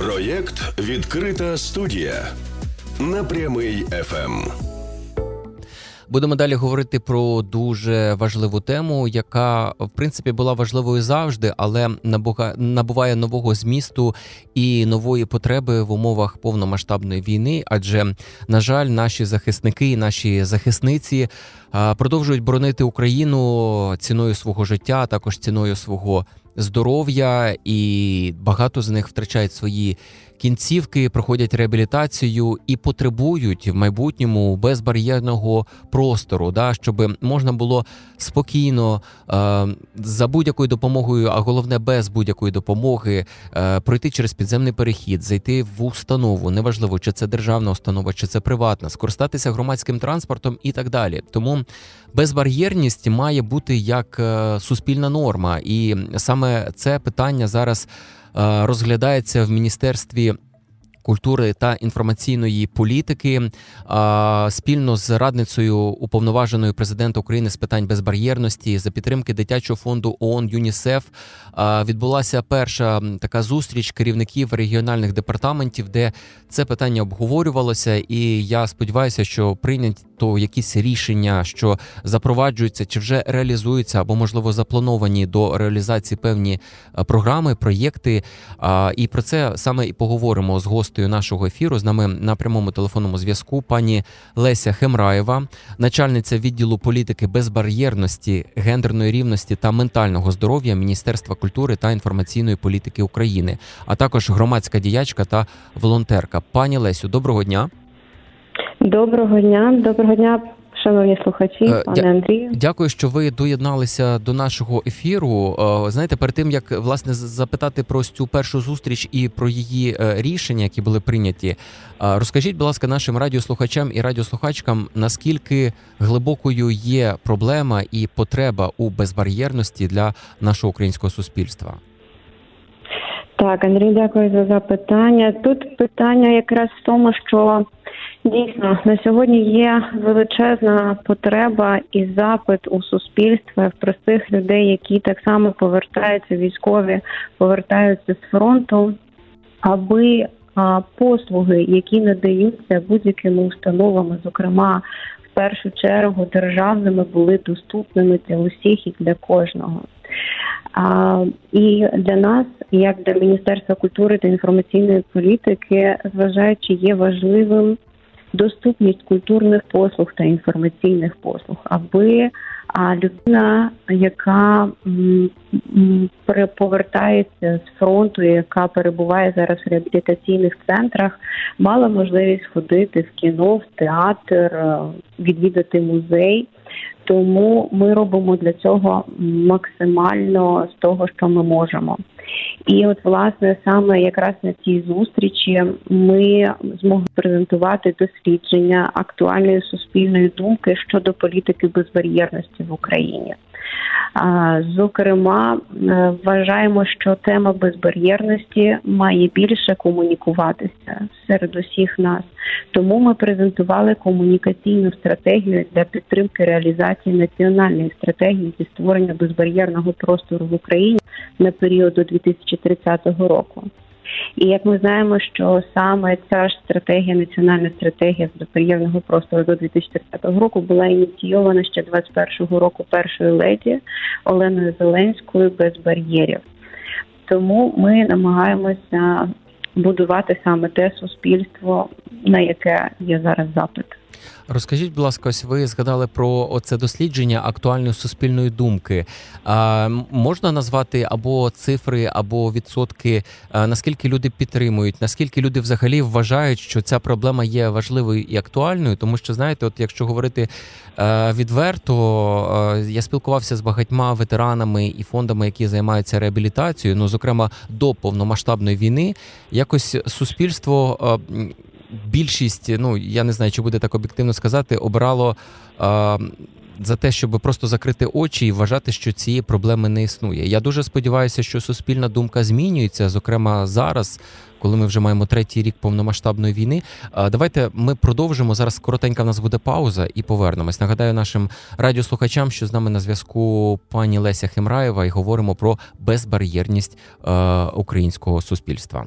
Проєкт Відкрита студія на прямий Ем. ФМ. Будемо далі говорити про дуже важливу тему, яка в принципі була важливою завжди, але набуває нового змісту і нової потреби в умовах повномасштабної війни. Адже, на жаль, наші захисники і наші захисниці продовжують боронити Україну ціною свого життя, також ціною свого здоров'я, і багато з них втрачають свої кінцівки, проходять реабілітацію і потребують в майбутньому безбар'єрного простору, да, щоб можна було спокійно е, за будь-якою допомогою, а головне без будь-якої допомоги, е, пройти через підземний перехід, зайти в установу, неважливо, чи це державна установа, чи це приватна, скористатися громадським транспортом і так далі. Тому безбар'єрність має бути як е, суспільна норма, і саме це питання зараз е, розглядається в міністерстві. Культури та інформаційної політики а, спільно з радницею уповноваженою президента України з питань безбар'єрності за підтримки дитячого фонду ООН ЮНІСЕФ відбулася перша така зустріч керівників регіональних департаментів, де це питання обговорювалося. І я сподіваюся, що прийнято якісь рішення, що запроваджуються чи вже реалізуються, або можливо заплановані до реалізації певні е, програми, проєкти. І про це саме і поговоримо з гостею нашого ефіру. З нами на прямому телефонному зв'язку пані Леся Хемраєва, начальниця відділу політики безбар'єрності, гендерної рівності та ментального здоров'я Міністерства культури та інформаційної політики України, а також громадська діячка та волонтерка. Пані Лесю, доброго дня. Доброго дня, доброго дня, шановні слухачі, Е, пане Андрію. Дякую, що ви доєдналися до нашого ефіру. Е, Знаєте, перед тим як власне запитати про цю першу зустріч і про її е, рішення, які були прийняті, розкажіть, будь ласка, нашим радіослухачам і радіослухачкам, наскільки глибокою є проблема і потреба у безбар'єрності для нашого українського суспільства? Так, Андрій, дякую за запитання. Тут питання якраз в тому, що дійсно на сьогодні є величезна потреба і запит у суспільстві в простих людей, які так само повертаються військові, повертаються з фронту, аби послуги, які надаються будь-якими установами, зокрема в першу чергу державними, були доступними для усіх і для кожного. А, і для нас, як для Міністерства культури та інформаційної політики, зважаючи, є важливим доступність культурних послуг та інформаційних послуг, аби людина, яка повертається з фронту, яка перебуває зараз в реабілітаційних центрах, мала можливість ходити в кіно, в театр, е, відвідати музей. Тому ми робимо для цього максимально з того, що ми можемо. І от власне саме якраз на цій зустрічі ми змогли презентувати дослідження актуальної суспільної думки щодо політики безбар'єрності в Україні. Зокрема, е, вважаємо, що тема безбар'єрності має більше комунікуватися серед усіх нас. Тому ми презентували комунікаційну стратегію для підтримки реалізації національної стратегії зі створення безбар'єрного простору в Україні на період до 2030 року. І як ми знаємо, що саме ця ж стратегія, національна стратегія з приємного простору до 2030 року була ініційована ще 21 року першою леді Оленою Зеленською без бар'єрів. Тому ми намагаємося будувати саме те суспільство, на яке є зараз запит. Розкажіть, будь ласка, ось ви згадали про оце дослідження актуальної суспільної думки. А, можна назвати або цифри, або відсотки, наскільки люди підтримують, наскільки люди взагалі вважають, що ця проблема є важливою і актуальною, тому що знаєте, от якщо говорити відверто, я спілкувався з багатьма ветеранами і фондами, які займаються реабілітацією. Ну, зокрема, до повномасштабної війни, якось суспільство. Більшість, ну я не знаю, чи буде так об'єктивно сказати, обирало а, за те, щоб просто закрити очі і вважати, що цієї проблеми не існує. Я дуже сподіваюся, що суспільна думка змінюється, зокрема зараз. Коли ми вже маємо третій рік повномасштабної війни, давайте ми продовжимо зараз. Коротенька в нас буде пауза і повернемось. Нагадаю нашим радіослухачам, що з нами на зв'язку пані Леся Хемраєва, і говоримо про безбар'єрність українського суспільства.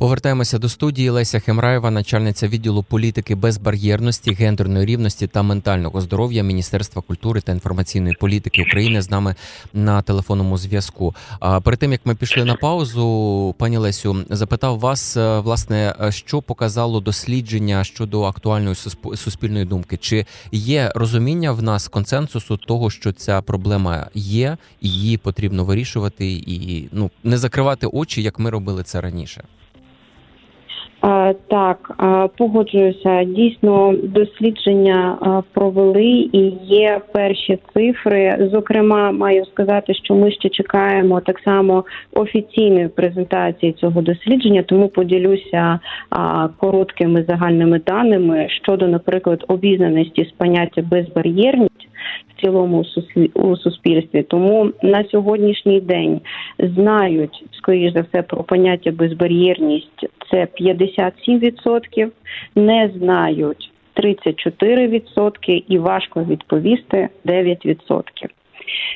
Повертаємося до студії. Леся Хемраєва, начальниця відділу політики безбар'єрності, гендерної рівності та ментального здоров'я Міністерства культури та інформаційної політики України з нами на телефонному зв'язку. А перед тим як ми пішли на паузу, пані Лесю, запитав вас е, власне, що показало дослідження щодо актуальної суспільної думки. Чи є розуміння в нас консенсусу того, що ця проблема є, і її потрібно вирішувати, і ну не закривати очі, як ми робили це раніше? Е, Так, е, погоджуюся. Дійсно, дослідження е, провели і є перші цифри. Зокрема, маю сказати, що ми ще чекаємо так само офіційної презентації цього дослідження, тому поділюся короткими загальними даними щодо, наприклад, обізнаності з поняття безбар'єрність. В цілому у суспільстві, тому на сьогоднішній день знають скоріш за все про поняття безбар'єрність. Це 57%, не знають 34% і важко відповісти 9%.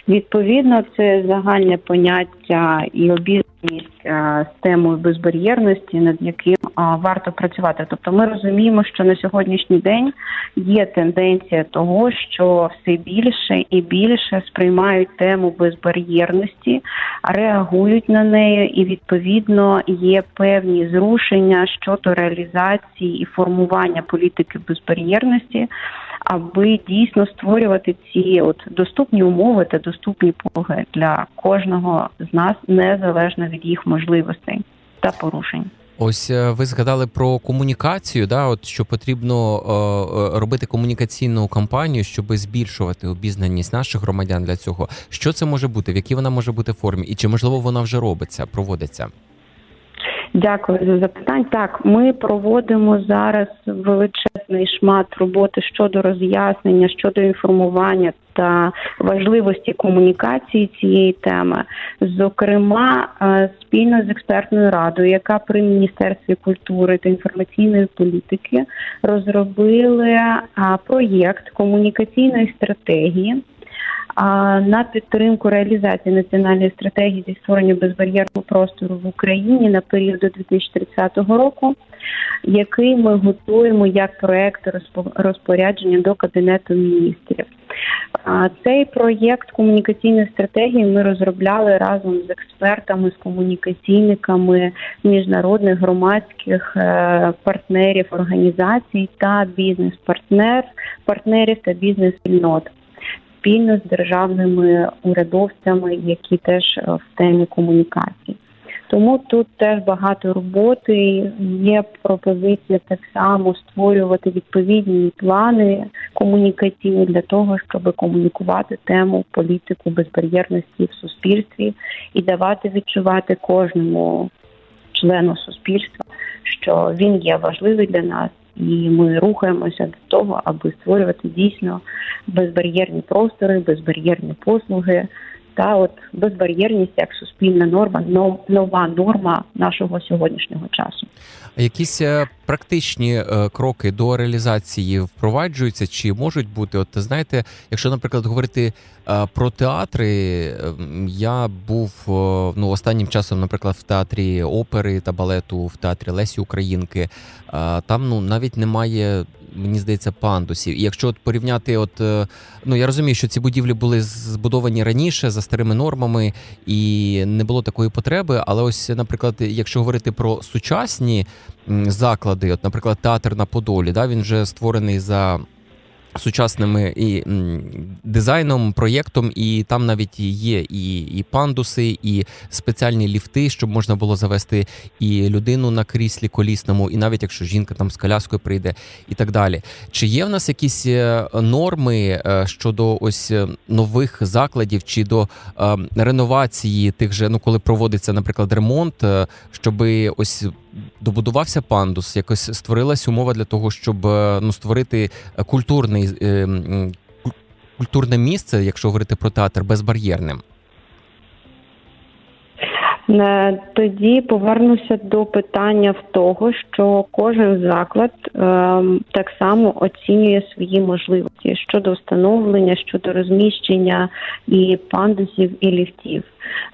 Відповідно, це загальне поняття і обізнаність е, з темою безбар'єрності, над яким варто працювати. Тобто, ми розуміємо, що на сьогоднішній день є тенденція того, що все більше і більше сприймають тему безбар'єрності, реагують на неї, і відповідно є певні зрушення щодо реалізації і формування політики безбар'єрності, аби дійсно створювати ці от доступні умови та доступні послуги для кожного з нас незалежно від їх можливостей та порушень. Ось е, ви згадали про комунікацію, да, от що потрібно е, е, робити комунікаційну кампанію, щоб збільшувати обізнаність наших громадян для цього. Що це може бути? В якій вона може бути формі, і чи можливо вона вже робиться, проводиться? Дякую за запитання. Так, ми проводимо зараз величезний шмат роботи щодо роз'яснення, щодо інформування та важливості комунікації цієї теми. Зокрема, е, спільно з експертною радою, яка при міністерстві культури та інформаційної політики розробили проєкт комунікаційної стратегії на підтримку реалізації національної стратегії зі створення безбар'єрного простору в Україні на період до 2030 року, який ми готуємо як проект розпо- розпорядження до кабінету міністрів. Цей проєкт комунікаційної стратегії ми розробляли разом з експертами, з комунікаційниками міжнародних громадських е, партнерів організацій та бізнес-партнер партнерів та бізнес-спільнот спільно з державними урядовцями, які теж е, в темі комунікації. Тому тут теж багато роботи. Є пропозиція так само створювати відповідні плани комунікаційні для того, щоб комунікувати тему політику безбар'єрності в суспільстві і давати відчувати кожному члену суспільства, що він є важливий для нас, і ми рухаємося до того, аби створювати дійсно безбар'єрні простори, безбар'єрні послуги. Та от безбар'єрність як суспільна норма, но- нова норма нашого сьогоднішнього часу. Якісь е, практичні е, кроки до реалізації впроваджуються чи можуть бути? От знаєте, якщо, наприклад, говорити е, про театри, ем, я був ну останнім часом, наприклад, в театрі опери та балету, в театрі Лесі Українки. Там ну навіть немає. Мені здається, пандусів. І якщо от порівняти, от е, ну я розумію, що ці будівлі були збудовані раніше за старими нормами, і не було такої потреби. Але ось, наприклад, якщо говорити про сучасні заклади, от, наприклад, театр на Подолі, да, він вже створений за. Сучасними і дизайном, проєктом, і там навіть є і, і пандуси, і спеціальні ліфти, щоб можна було завести і людину на кріслі колісному, і навіть якщо жінка там з коляскою прийде, і так далі. Чи є в нас якісь е, норми е, щодо ось е, нових закладів чи до реновації тих же, ну коли проводиться, наприклад, ремонт, щоб ось добудувався пандус, якось створилась умова для того, щоб е, ну створити культурний е, культурне місце, якщо говорити про театр, безбар'єрним. Е, Тоді повернуся до питання в того, що кожен заклад ем, так само оцінює свої можливості щодо встановлення, щодо розміщення і пандусів, і ліфтів.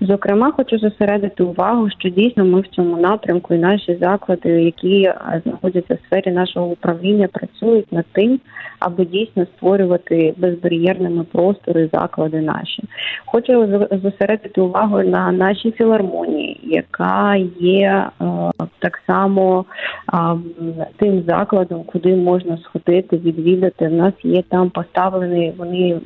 Зокрема, хочу зосередити увагу, що дійсно ми в цьому напрямку і наші заклади, які е, знаходяться в сфері нашого управління, працюють над тим, аби дійсно створювати безбар'єрними простори заклади наші. Хочу зосередити увагу на нашій філармонії, яка є е, так само тим закладом, куди можна сходити, відвідати. У нас є там поставлений, вони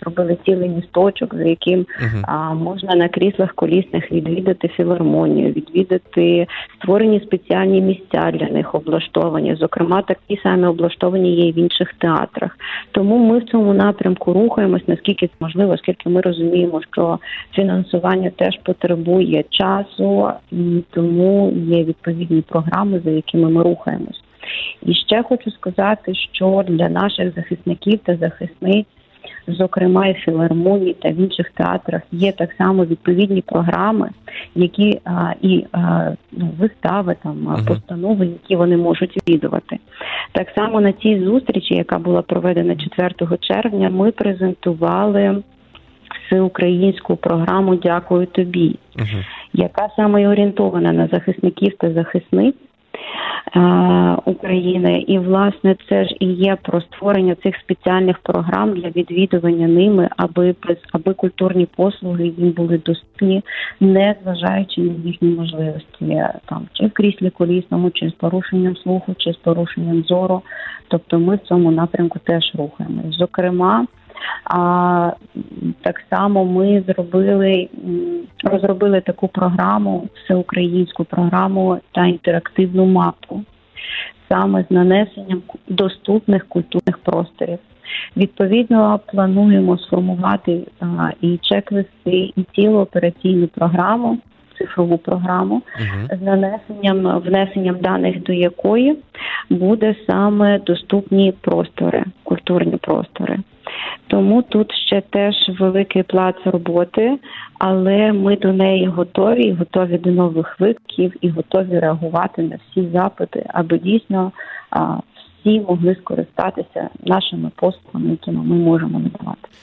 зробили цілий місточок, за яким а можна на кріслах колісних відвідати філармонію, відвідати створені спеціальні місця для них облаштовані. Зокрема, такі самі облаштовані є і в інших театрах. Тому ми в цьому напрямку рухаємось, наскільки це можливо, оскільки ми розуміємо, що фінансування теж потребує часу, і тому є відповідні програми, за якими ми рухаємось. І ще хочу сказати, що для наших захисників та захисниць зокрема і філармонії та в інших театрах, є так само відповідні програми, які а, і а, ну, вистави, там Мгм. постанови, які вони можуть відвідувати. Так само на цій зустрічі, яка була проведена 4 червня, ми презентували всеукраїнську програму Дякую тобі Угу. яка саме і орієнтована на захисників та захисниць е, України. І власне це ж і є про створення цих спеціальних програм для відвідування ними, аби без- аби культурні послуги їм були доступні, не зважаючи на їхні можливості, е, там чи в кріслі колісному, чи з порушенням слуху, чи з порушенням зору. Тобто ми в цьому напрямку теж рухаємось. Зокрема. А так само ми зробили розробили таку програму, всеукраїнську програму та інтерактивну мапу саме з нанесенням доступних культурних просторів. Відповідно, плануємо сформувати а, і чек-листи, і цілу операційну програму, цифрову програму Угу. з нанесенням внесенням даних до якої буде саме доступні простори, культурні простори. Тому тут ще теж великий плац роботи, але ми до неї готові, готові до нових викликів і готові реагувати на всі запити, аби дійсно всі могли скористатися нашими послугами, якими ми можемо надавати.